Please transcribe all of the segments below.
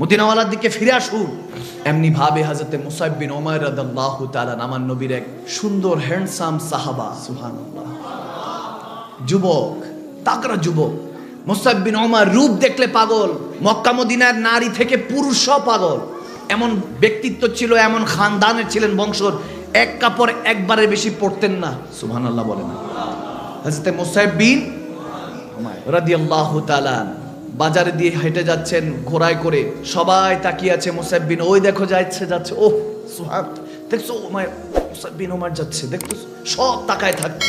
মদিনাওয়ালার দিকে ফিরে আসুন। এমনি ভাবে হাজরতে মুসাইব বিন ওমর রাদিয়াল্লাহু তাআলা আমার নবীর এক সুন্দর হ্যান্ডসাম সাহাবা, সুবহানাল্লাহ। যুবক, তাকরা যুবক, মুসাইব বিন ওমর রূপ দেখলে পাগল, মক্কা মদিনার নারী থেকে পুরুষও পাগল। এমন ব্যক্তিত্ব ছিল, এমন খানদানের ছিলেন বংশর এক কাপড় একবারের বেশি পড়তেন না, সুবহানাল্লাহ বলেন হাজরতে মুসাইব বিন রাদিয়াল্লাহু তাআলা বাজারে দিয়ে হেঁটে যাচ্ছেন, ঘোড়ায় করে। সবাই তাকিয়ে আছে মুসাইবিন ওই দেখো যাচ্ছে যাচ্ছে। ওহ সুহাব দেখছ, ওমায় ওমার যাচ্ছে। দেখতো সব তাকায় থাকতো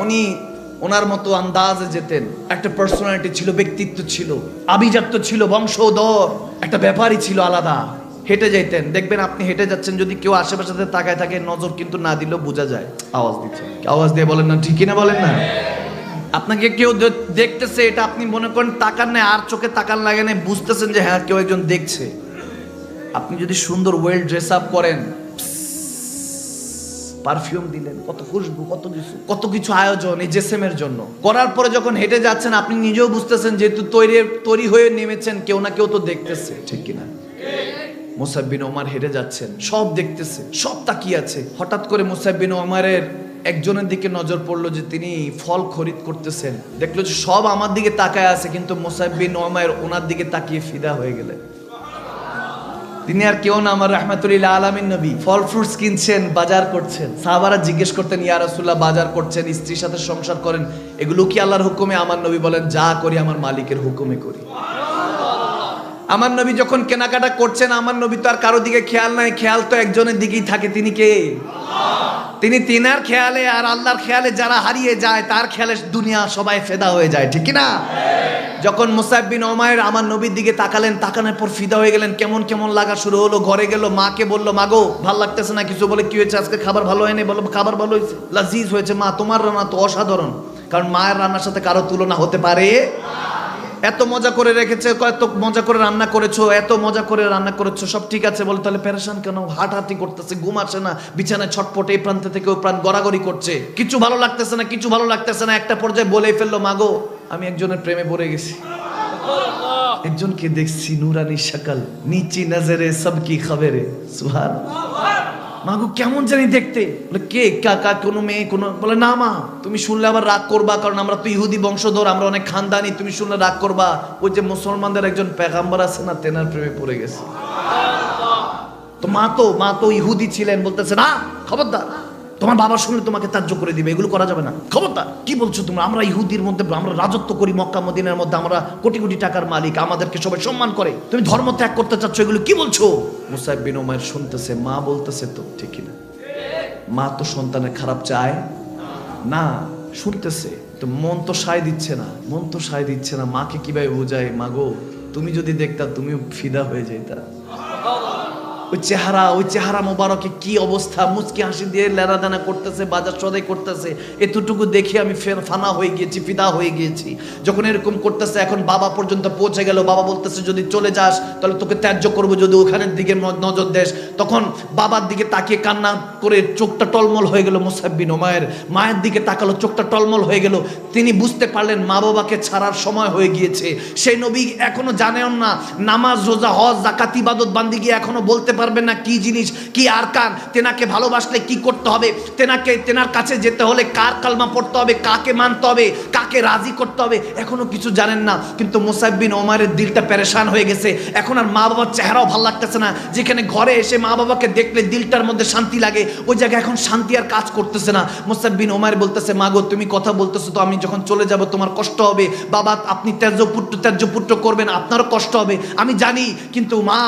উনি, ওনার মতো আন্দাজে যেতেন। একটা পার্সোনালিটি ছিল, ব্যক্তিত্ব ছিল, আভিজাত্য ছিল, বংশধর। একটা ব্যাপারই ছিল আলাদা। হেঁটে যাইতেন। দেখবেন আপনি হেঁটে যাচ্ছেন, যদি কেউ আশেপাশে তাকায় থাকে, নজর কিন্তু না দিলেও বোঝা যায়। আওয়াজ দিচ্ছে। আওয়াজ দিয়ে বলেন না, ঠিকই না বলেন না? আপনাকে কেউ দেখতেছে, এটা আপনি মনে করেন তাকান না আর চোখে তাকান লাগে না বুঝতেছেন যে হ্যাঁ কেউ একজন দেখছে। আপনি যদি সুন্দর ওয়েল ড্রেস আপ করেন পারফিউম দিলেন, কত খুশবু, কত কিছু কত কিছু আয়োজন এই জেসেমের জন্য। করার পরে যখন হেঁটে যাচ্ছেন, আপনি নিজেও বুঝতেছেন যেহেতু তৈরি তৈরি হয়ে নেমেছেন, কেউ না কেউ তো দেখতেছে, ঠিক কিনা? মুসাব্বিন ওমার হেঁটে যাচ্ছেন, সব দেখতেছে, সব তাকিয়ে আছে। হঠাৎ করে মুসাব্বিন ওমারের একজনের দিকে নজর পড়ল যে তিনি ফল খরিদ করতেছেন। দেখল যে সব আমার দিকে তাকায় আছে, কিন্তু মুসাব্বিন ওমায়ের ওনার দিকে তাকিয়ে ফিদা হয়ে গেলেন। তিনি আর কেউ না, আমার রহমাতুল্লাহ আলামিন নবী। ফল ফ্রুটস কিনছেন, বাজার করছেন। সাহাবারা জিজ্ঞেস করতেন, ইয়া রাসূলুল্লাহ, বাজার করছেন, স্ত্রীর সাথে সংসার করেন। এগুলো কি আল্লাহর হুকুমে? আমার নবী বলেন, যা করি আমার মালিকের হুকুমে করি। আমার নবী যখন কেনাকাটা করছেন, আমার নবী তো আর কারও দিকে খেয়াল নাই। খেয়াল তো একজনের দিকেই থাকে। তিনি কে? তিনি তিনার খেয়ালে আর আল্লাহর খেয়ালে যারা হারিয়ে যায়, তার খেয়ালে দুনিয়া সবাই ফেদা হয়ে যায়, ঠিক না যখন মুসাইব বিন ওমায়ের আমার নবীর দিকে তাকালেন, তাকানোর পর ফিদা হয়ে গেলেন, কেমন কেমন লাগা শুরু হলো, ঘরে গেল, মাকে বলল, মাগো, ভালো লাগতেছে না কিছু? বলে, কি হয়েছে? আজকে খাবার ভালো হয়নি? বলো খাবার ভালো হয়েছে। লাজিজ হয়েছে, মা, তোমার রান্না তো অসাধারণ। কারণ মায়ের রান্নার সাথে কারও তুলনা হতে পারে এত মজা করে রেখেছে এত মজা করে রান্না করেছ, এত মজা করে রান্না করেছ, সব ঠিক আছে, বলে, তাহলে প্যারেশান কেন? হাঁটাহাঁটি করতেছে, ঘুম আসে না, বিছানায় ছটপট এই প্রান্ত থেকে ওই প্রাণ গড়াগড়ি করছে। কিছু ভালো লাগতেছে না, কিছু ভালো লাগতেছে না, একটা পর্যায়ে বলেই ফেলল মাগো আমি একজনের প্রেমে পড়ে গেছি। একজনকে দেখছি নুরানি সকাল নিচি নজরে সবকি খবরে সুহান মাগো, কেমন জানি দেখতে? বলে, কে? কাকা কোনো মেয়ে, কোনো? বলে, না, মা, তুমি শুনলে আবার রাগ করবা, কারণ আমরা তো ইহুদি বংশধর, আমরা অনেক খানদানি, তুমি শুনলে রাগ করবা। ওই যে মুসলমানদের একজন পেগাম্বার আছে না, তেনার প্রেমে পড়ে গেছে। তো মা তো মা তো ইহুদি ছিলেন, বলতেছে, না, খবরদার। তোমার বাবা শুনলে তোমাকে তার্য করে দিবে, এগুলো করা যাবে না। খবরদার, কি বলছো তোমরা? আমরা ইহুদির মধ্যে, আমরা রাজত্ব করি মক্কা, মদিনার মধ্যে, আমরা কোটি কোটি টাকার মালিক, আমাদেরকে সবাই সম্মান করে। তুমি ধর্ম ত্যাগ করতে চাচ্ছ, এগুলো কি বলছো? মুসাইব বিন ওমায়ের শুনতেছে, মা বলতেছে তো, ঠিকই না। মা তো সন্তানের খারাপ চায়। না, শুনতেছে, তো মন তো সায় দিচ্ছে না, মন তো সায় দিচ্ছে না। মাকে কীভাবে বোঝায়? মাগো, তুমি যদি দেখতা, তুমিও ফিদা হয়ে যাইতা। ওই চেহারা ওই চেহারা মোবারকে কি অবস্থা? মুচকি হাসি দিয়ে লেনাদানা করতেছে, বাজার সদাই করতেছে। এতটুকু দেখে আমি ফের ফানা হয়ে গিয়েছি, ফিদা হয়ে গিয়েছি। যখন এরকম করতেছে, এখন বাবা পর্যন্ত পৌঁছে গেল। বাবা বলতেছে, যদি চলে যাস, তাহলে তোকে ত্যায্য করব। যদি ওখানের দিকে নজর দেশ তখন বাবার দিকে তাকিয়ে কান্না করে চোখটা টলমল হয়ে গেল মুসাব্বিন মায়ের মায়ের দিকে তাকালো, চোখটা টলমল হয়ে গেল। তিনি বুঝতে পারলেন মা বাবাকে ছাড়ার সময় হয়ে গিয়েছে। সেই নবী এখনও জানেন না, নামাজ, রোজা, হজ জাকাত ইবাদত বান্দিগি এখনও বলতে পারবেন না কি জিনিস, কি আর কান তেনাকে ভালোবাসলে কি করতে হবে, তেনাকে, তেনার কাছে যেতে হলে কার কালমা পড়তে হবে, কাকে মানতে হবে, কাকে রাজি করতে হবে, এখনও কিছু জানেন না। কিন্তু মোসাইবিন ওমারের দিলটা পেরেশান হয়ে গেছে। এখন আর মা বাবার চেহারাও ভালো লাগতেছে না। যেখানে ঘরে এসে মা বাবাকে দেখলে দিলটার মধ্যে শান্তি লাগে, ওই জায়গায় এখন শান্তি আর কাজ করতেছে না। মোসাইবিন ওমার বলতেছে, মা গো, তুমি কথা বলতেছো তো, আমি যখন চলে যাব তোমার কষ্ট হবে। বাবা, আপনি ত্যায্য পুত্র ত্যায্য পুত্র করবেন, আপনারও কষ্ট হবে। আমি জানি, কিন্তু মা,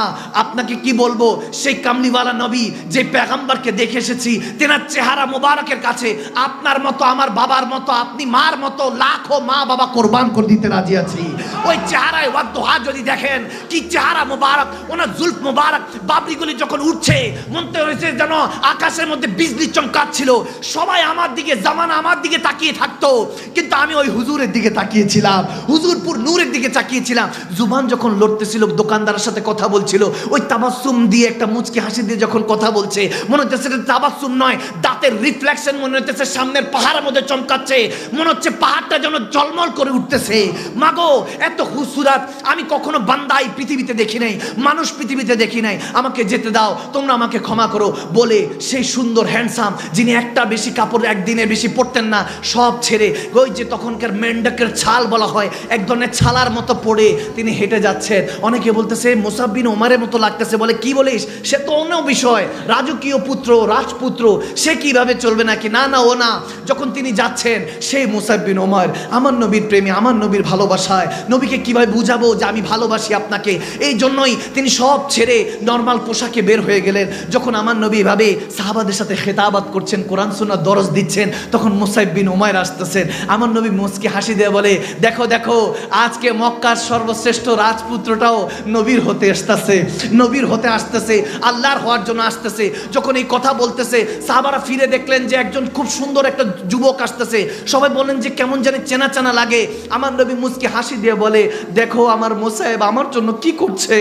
আপনাকে কি বলব? সেই কামলিওয়ালা নবী যে পেগাম্বারকে দেখে এসেছি, তেনার চেহারা মোবারকের কাছে আপনার মতো, আমার বাবার মতো, আপনি মার মতো লাখো মা বাবা কোরবান করে দিতে রাজি আছি। ওই চেহারায় ওয়াদ্দোহা যদি দেখেন, কি চেহারা মোবারক, ওনার জুলফ মোবারক, বাবরিগুলি যখন উঠছে, মনতে হয়েছে যেন আকাশের মধ্যে বিজলি চমকাচ্ছিল। সবাই আমার দিকে, জামানা আমার দিকে তাকিয়ে থাকতো, কিন্তু আমি ওই হুজুরের দিকে তাকিয়েছিলাম, হুজুরপুর নূরের দিকে তাকিয়েছিলাম। জুবান যখন লড়তেছিল, দোকানদারের সাথে কথা বলছিল, ওই তাবাসুম দিয়ে একটা মুচকি হাসি দিয়ে যখন কথা বলছে, মনে হচ্ছে সেটা তাবাসুম নয়, দাঁতের রিফ্লেকশন মনে হচ্ছে সামনের পাহাড়ের মধ্যে চমকাচ্ছে, মনে হচ্ছে পাহাড়টা যেন জলমল করে উঠতেছে। মাগো, এত হুসুরাত আমি কখনো বান্দাই পৃথিবীতে দেখি নাই, মানুষ পৃথিবীতে দেখি নাই। আমাকে যেতে দাও, তোমরা আমাকে ক্ষমা করো, বলে সেই সুন্দর হ্যান্ডসাম যিনি একটা বেশি কাপড় একদিনের বেশি পরতেন না, সব ছেড়ে ওই যে তখনকার মেন্ডাকের ছাল বলা হয়, এক ধরনের ছালার মতো পড়ে তিনি হেঁটে যাচ্ছেন। অনেকে বলতেছে, মোসাব্বিন ওমারের মতো লাগতেছে। বলে, কি বলিস সে তো অন্য বিষয়। রাজকীয় পুত্র, রাজপুত্র, সে কীভাবে চলবে নাকি? না না, ও না। যখন তিনি যাচ্ছেন সেই মুসাব্বিন ওমর, আমার নবীর প্রেমী, আমার নবীর ভালোবাসায়, নবীকে কীভাবে বুঝাবো যে আমি ভালোবাসি আপনাকে? এই জন্যই তিনি সব ছেড়ে নর্মাল পোশাকে বের হয়ে গেলেন। যখন আমার নবী এভাবে সাহাবাদের সাথে খেতাবাদ করছেন, কোরআন সুন্নাহ দরজ দিচ্ছেন, তখন মুসাইবিন ওমায়ের আসতেছেন। আমার নবী মুসকে হাসি দিয়ে বলে, দেখো দেখো, আজকে মক্কার সর্বশ্রেষ্ঠ রাজপুত্রটাও নবীর হতে আসতেছে। নবীর হতে আসতেছে আল্লাহর হওয়ার জন্য আসতেছে। যখন এই কথা বলতেছে, সাহাবারা ফিরে দেখলেন যে একজন খুব সুন্দর একটা যুবক আসতেছে। সবাই বলেন যে কেমন জানি চেনা চেনা লাগে। আমার নবী মুসকে হাসি দিয়ে বলে, দেখো আমার মোসাহেব আমার জন্য কি করছে?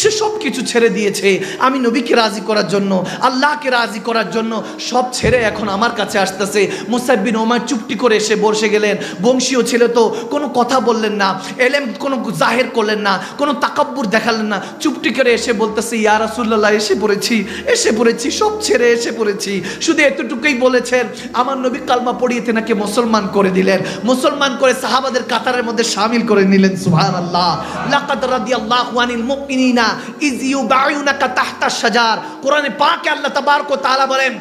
সে সব কিছু ছেড়ে দিয়েছে। আমি নবীকে রাজি করার জন্য, আল্লাহকে রাজি করার জন্য সব ছেড়ে এখন আমার কাছে আসতেছে। মুসাইব বিন ওমার চুপটি করে এসে বসে গেলেন। বংশীয় ছেলে তো, কোনো কথা বললেন না, এলেম কোনো জাহের করলেন না, কোনো তাকাব্বুর দেখালেন না। চুপটি করে এসে বলতেছে, ইয়া রাসূলুল্লাহ এসে পড়েছি এসে পড়েছি, সব ছেড়ে এসে পড়েছি। শুধু এতটুকুই বলেছেন, আমার নবী কালমা পড়িয়ে তেনাকে মুসলমান করে দিলেন। মুসলমান করে সাহাবাদের কাতারের মধ্যে শামিল করে নিলেন রাদিয়াল্লাহু আনিল মুমিনিনা ইজ তাহতা কোরআনে আল্লাহ তাবারক তাআলা বলেন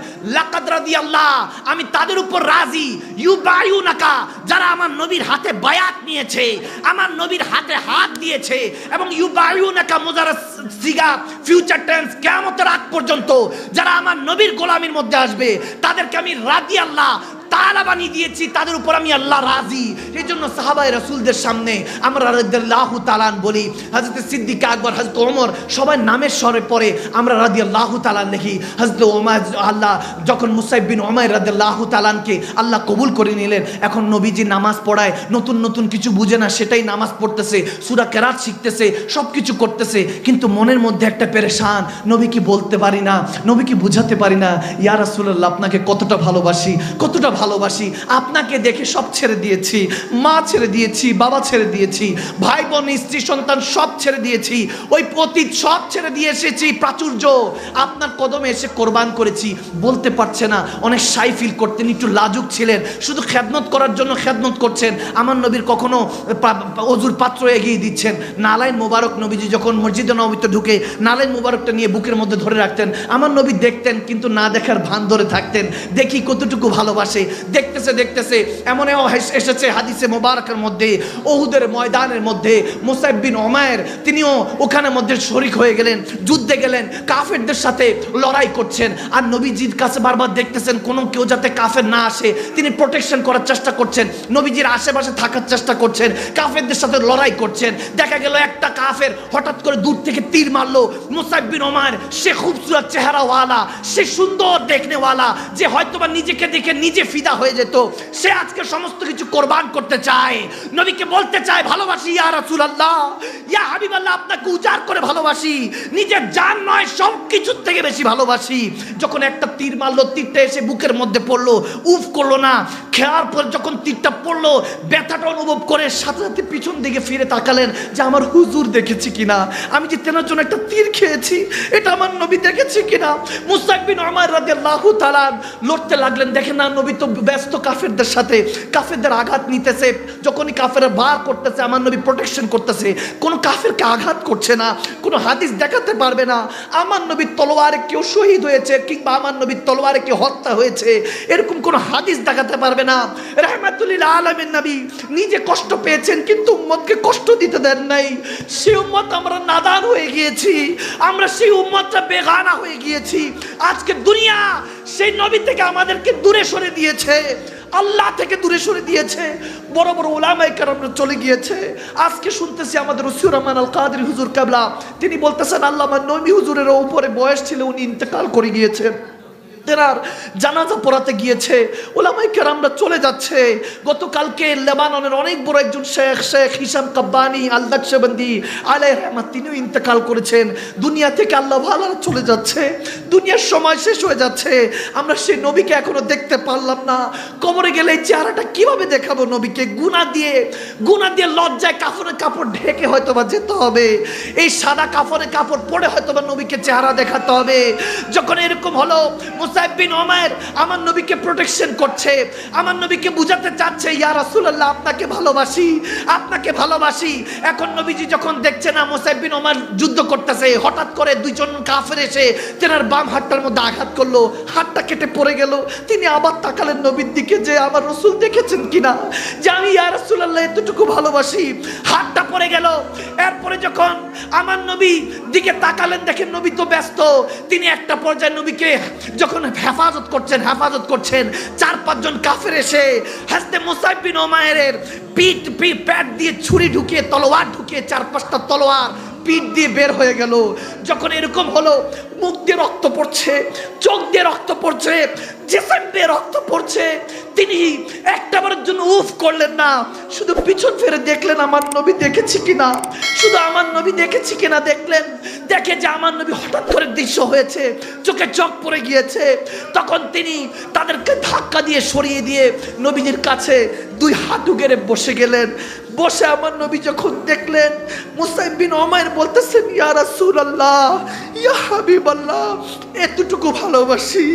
রাদিয়াল্লাহ, আমি তাদের উপর রাজি। ইউবাইউনাকা যারা আমার নবীর হাতে বায়াত নিয়েছে, আমার নবীর হাতে হাত দিয়েছে, এবং ইউবাইউনাকা মুজারা সিগা ফিউচার টেন্স কেমতের আগ পর্যন্ত যারা আমার নবীর গোলামির মধ্যে আসবে তাদেরকে আমি রাদিয়াল্লাহ তালা বানিয়ে দিয়েছি, তাদের উপর আমি আল্লাহ রাজি। এই জন্য সাহাবাই রসুলদের সামনে আমরা রাদিয়াল্লাহ তালান বলি হজরত সিদ্দিক আকবর হজরত ওমর, সবাই নামের স্বরে পরে আমরা রাদিয়াল্লাহ তালান লিখি হজরত ওমর আল্লাহ, যখন মুসাইব বিন ওমায় রাদিয়াল্লাহ তালানকে আল্লাহ কবুল করে নিলেন, এখন নবীজি নামাজ পড়ায় নতুন নতুন কিছু বুঝে না, সেটাই নামাজ পড়তেছে, সুরা কেরাত শিখতেছে সব কিছু করতেছে, কিন্তু মনের মধ্যে একটা পেরেশান নবী কি বলতে পারি না নবী কি বুঝাতে পারি না, ইয়া রাসূলুল্লাহ, আপনাকে কতটা ভালোবাসি, কতটা ভালোবাসি, আপনাকে দেখে সব ছেড়ে দিয়েছি, মা ছেড়ে দিয়েছি, বাবা ছেড়ে দিয়েছি, ভাই, বোন, স্ত্রী, সন্তান সব ছেড়ে দিয়েছি, ওই পতীত সব ছেড়ে দিয়ে এসেছি, প্রাচুর্য। আপনার কদমে এসে কোরবান করেছি, বলতে পারছে না, অনেক সাই ফিল করতেন, একটু লাজুক ছিলেন, শুধু খেদমত করার জন্য খেদমত করছেন, আমার নবীর কখনো অজুর পাত্র এগিয়ে দিচ্ছেন নালাইন মোবারক নবীজি যখন মসজিদে নবীতে ঢুকে নালাইন মোবারকটা নিয়ে বুকের মধ্যে ধরে রাখতেন, আমার নবী দেখতেন, কিন্তু না দেখার ভান ধরে থাকতেন, দেখি কতটুকু ভালোবাসে দেখতেছে দেখতেছে, এমন এসেছে হাদিসে মোবারকের মধ্যে ওহুদের ময়দানের মধ্যে, মুসাইব বিন ওমায়ের তিনিও ওখানে মধ্যে শরিক হয়ে গেলেন, যুদ্ধে গেলেন, কাফেরদের সাথে লড়াই করছেন, আর নবীজির কাছে বারবার দেখতেছেন কোনো কেউ যাতে কাফের না আসে, তিনি প্রোটেকশন করার চেষ্টা করছেন, নবীজির আশেপাশে থাকার চেষ্টা করছেন, কাফেরদের সাথে লড়াই করছেন, দেখা গেল একটা কাফের হঠাৎ করে দূর থেকে তীর মারলো, মুসাইব বিন ওমার সে খুবসুরত চেহারাওয়ালা, সে সুন্দর দেখনেওয়ালা, যে হয়তোবা নিজেকে দেখে নিজে ফিদা হয়ে যেত, সে আজকে সমস্ত কিছু কোরবান করতে চায়। নবীকে বলতে চায়, ভালোবাসি ইয়া রাসূলুল্লাহ, ইয়া হাবিবাল্লাহ, আপনাকে উজাড় করে ভালোবাসি। নিজের জান নয়, সব কিছুর থেকে বেশি ভালোবাসি। যখন একটা তীর মারলো, তীরটা এসে বুকের মধ্যে পড়ল, উফ করল না। খেয়ার পর যখন তীরটা পড়ল, ব্যথাটা অনুভব করে সাথে সাথে পিছন দিকে ফিরে তাকালেন যে, আমার হুজুর দেখেছি কিনা? আমি যে তেনার জন্য একটা তীর খেয়েছি, এটা আমার নবী দেখেছি কিনা? মুস্তাক বিন ওমর রাদিয়াল্লাহু তাআলা লড়তে লাগলেন। দেখেন না, নবী তো ব্যস্ত কাফেরদের সাথে, কাফেরদের আঘাত নিতেছে, যখনই কাফের বার করতেছে, আমার নবী প্রোটেকশন করতেছে, কোনো কাফেরকে আঘাত করছে না, কোনো হাদিস দেখাতে পারবে না, আমার নবীর তলোয়ারে কেউ শহীদ হয়েছে কিংবা আমার নবীর তলোয়ারে কেউ হত্যা হয়েছে, এরকম কোনো হাদিস দেখাতে পারবে না। রহমাতুল্লিল আলমের নবী নিজে কষ্ট পেয়েছেন, কিন্তু উম্মতকে কষ্ট দিতে দেন নাই। সে উম্মত আমরা নাদান হয়ে গিয়েছি, আমরা সেই উম্মতটা বেগানা হয়ে গিয়েছি। আজকে দুনিয়া সেই নবী থেকে আমাদেরকে দূরে সরে দিয়েছে। আল্লাহ থেকে দূরে সরে দিয়েছে। বড় বড় ওলামাই কারণ চলে গিয়েছে। আজকে শুনতেছি আমাদের রসিউর রহমান আল কাদের হুজুর কাবলা। তিনি বলতেছেন, আল্লাহ নবী হুজুরের উপরে বয়স ছিল, উনি ইন্তেকাল করে গিয়েছেন তেনার জানাজা পড়াতে গিয়েছে। ওলামাই কেরামরা চলে যাচ্ছে। গতকালকে লেবাননের অনেক বড় একজন শেখ শেখ হিসাম কাব্বানি আল্লাহ সেবন্দি আলাই রহমাত, তিনিও ইন্তেকাল করেছেন। দুনিয়া থেকে আল্লাহ ভালো চলে যাচ্ছে। দুনিয়ার সময় শেষ হয়ে যাচ্ছে। আমরা সেই নবীকে এখনও দেখতে পারলাম না। কবরে গেলে চেহারাটা কীভাবে দেখাবো নবীকে? গুণা দিয়ে গুণা দিয়ে লজ্জায় কাপড়ে কাপড় ঢেকে হয়তো বা যেতে হবে। এই সাদা কাপড়ে কাপড় পরে হয়তো বা নবীকে চেহারা দেখাতে হবে। যখন এরকম হলো মুসাইব আমার নবীকে প্রোটেকশন করছে। আমার নবীকে বুঝাতে চাচ্ছে, ইয়া রাসূলুল্লাহ, আপনাকে ভালোবাসি আপনাকে ভালোবাসি। এখন নবীজি যখন দেখছে না মুসাইব ওমর যুদ্ধ করতেছে, হঠাৎ করে দুইজন কাফের এসে তেনার বাম হাতটার মধ্যে আঘাত করল, হাতটা কেটে পড়ে গেল। তিনি আবার তাকালেন নবীর দিকে যে, আমার রসুল দেখেছেন কিনা? যে, আমি, ইয়া রাসূলুল্লাহ, এতটুকু ভালোবাসি। হাতটা পড়ে গেল। এরপরে যখন আমার নবী দিকে তাকালেন, দেখেন নবী তো ব্যস্ত। তিনি একটা পর্যায়ে নবীকে যখন হেফাজত করছেন হেফাজত করছেন। চার পাঁচজন কাফের এসে হাসতে মুসাইবিন বিন ওমায়ের পিঠ, পি প্যাট দিয়ে ছুরি ঢুকিয়ে, তলোয়ার ঢুকিয়ে চার, পাঁচটা তলোয়ার পিঠ দিয়ে বের হয়ে গেল। যখন এরকম হলো, মুখ দিয়ে রক্ত পড়ছে, চোখ দিয়ে রক্ত পড়ছে, জেসেম দিয়ে রক্ত পড়ছে, তিনি একটাবারের জন্য উফ করলেন না। শুধু পিছন ফেরে দেখলেন, আমার নবী দেখেছি কিনা? শুধু আমার নবী দেখেছি কিনা দেখলেন? দেখে যে আমার নবী হঠাৎ করে দৃশ্য হয়েছে, চোখে চোখ পড়ে গিয়েছে। তখন তিনি তাদেরকে ধাক্কা দিয়ে সরিয়ে দিয়ে নবীজির কাছে দুই হাঁটু গেড়ে বসে গেলেন। বসে আমার নবী যখন দেখলেন মুসাইবিন অমায়ের বলতেছেন, ইয়া রাসূলুল্লাহ, ইয়া হাবিব আল্লাহ এতটুকু ভালোবাসি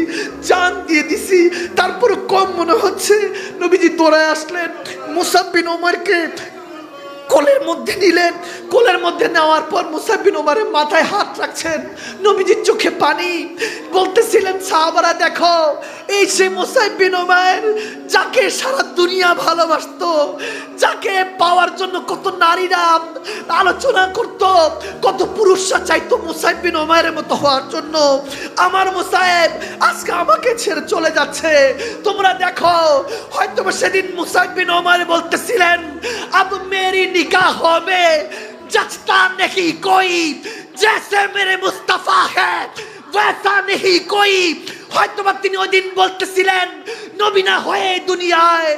চান দিয়ে দিছি তারপরে কম মনে হচ্ছে। নবীজি তোরায় আসলেন। মুসাব্বিন ওমরকে কোলের মধ্যে নিলেন। কোলের মধ্যে নেওয়ার পর মুসাবিন ওমারের মাথায় হাত রাখছেন। নবীজির চোখে পানি। বলতেছিলেন, সাহাবারা, দেখো, এই সে মুসাইবিন ওমায়ের যাকে সারা দুনিয়া ভালোবাসতো, যাকে পাওয়ার জন্য কত নারীরা আলোচনা করত, কত পুরুষরা চাইতো মুসাইবিন ওমায়ের মতো হওয়ার জন্য। আমার মুসাইব আজকে আমাকে ছেড়ে চলে যাচ্ছে। তোমরা দেখো হয়তো সেদিন মুসাইবিন ওমার বলতেছিলেন अब मेरी निकाह में जचता नहीं कोई जैसे मेरे मुस्तफा है वैसा नहीं कोई হয়তো বা তিনি ওই দিন বলতেছিলেন নবী না হয়ে এই দুনিয়ায়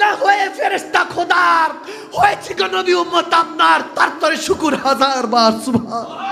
না হয়ে ফেরেস্তা খোদার হয়েছে গো নবী উম্মত আপনার তার তরে শুকুর হাজার বার সুবহান